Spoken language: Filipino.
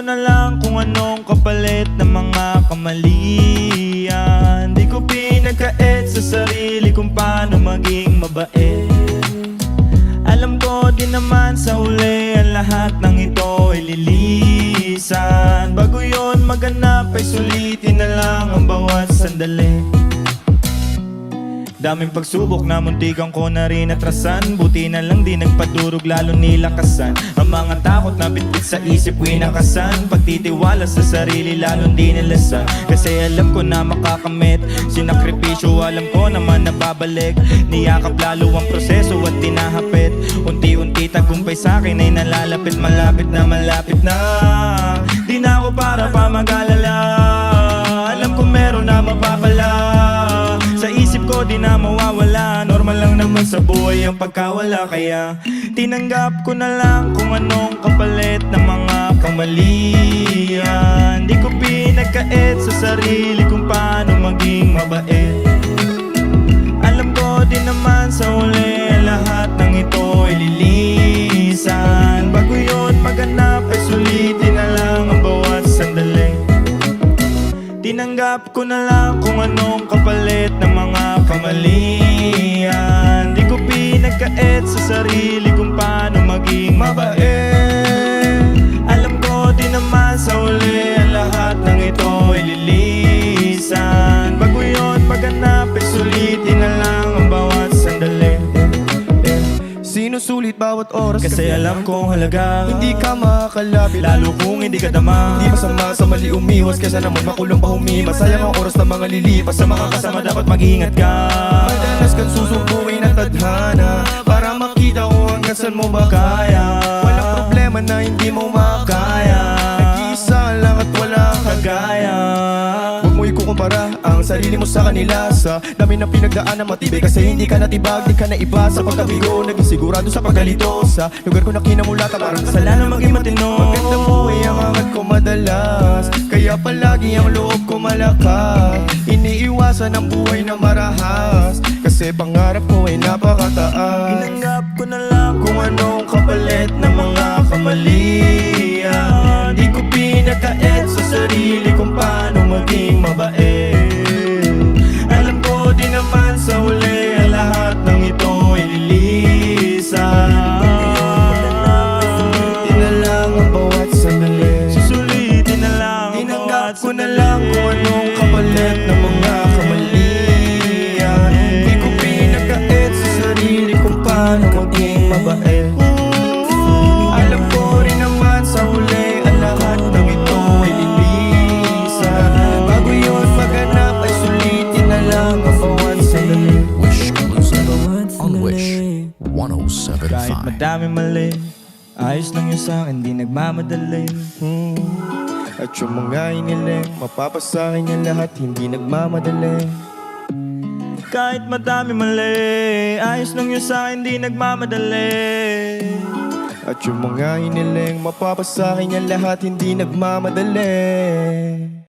na lang kung anong kapalit ng mga kamalian. Di ko pinagkait sa sarili kung paano maging mabait. Alam ko din naman sa huli ang lahat ng ito ay lilisan. Bago yon maganap ay sulitin na lang ang bawat sandali Daming pagsubok na muntikan ko na rin atrasan. Buti na lang di nagpadurog lalo nilakasan. Ang mga takot na bitbit sa isip winakasan Pagtitiwala sa sarili lalo di nilasan. Kasi alam ko na makakamit Sinakripisyo alam ko naman na babalik Niyakap lalo ang proseso at tinahapit. Unti-unti tagumpay sa akin ay nalalapit. Malapit na malapit na naman sa buhay ang pagkawala. Kaya tinanggap ko na lang kung anong kapalit ng mga kamalian. Di ko pinagkait sa sarili kung paano maging mabait. Alam ko din naman sa huli lahat ng ito ay lilisan. Bago yun maganap ay sulitin na lang ang bawat sandali. Tinanggap ko na lang kung anong kapalit ng mga kamalian sarili kung paano maging mabait. Alam ko din naman sa huli ang lahat ng ito ay lilisan. Bago yun maganap ay sulitin na lang ang bawat sandali. Sinusulit bawat oras Kasi alam kong halaga. Hindi ka makakalapit Lalo kung hindi ka dama Di masama sa mali umihos Kesa naman makulong pa humimas. Sayang ang oras ng mga lilipas. Sa mga kasama dapat mag-ingat ka. Madalas kang susubukin ng tadhana hanggang saan mo ba kaya? Walang problema na hindi mo makaya. Nag-iisa lang at wala Kagaya. Huwag mo ikukumpara ang sarili mo sa kanila. Sa dami ng pinagdaan na matibay Kasi hindi ka natibag, di ka na iba Sa pagkabigo, naging sigurado sa pagkalito Sa lugar ko nakinamulata parang sa Sala na maging matino Maganda buhay ang angat ko madalas. Kaya palagi ang loob ko malakas. Iniiwasan ang buhay na marahas. Kasi pangarap ko ay napakataas. Tinanggap ko na lang anong kapalit ng mga kamalian 1075. madami mali Ayos lang yun sa akin, di nagmamadali Hmm. At yung mga iniling Mapapasakin niya lahat Hindi nagmamadali Kahit madami mali Ayos lang yun sa akin, di nagmamadali At yung mga iniling Mapapasakin niya lahat Hindi nagmamadali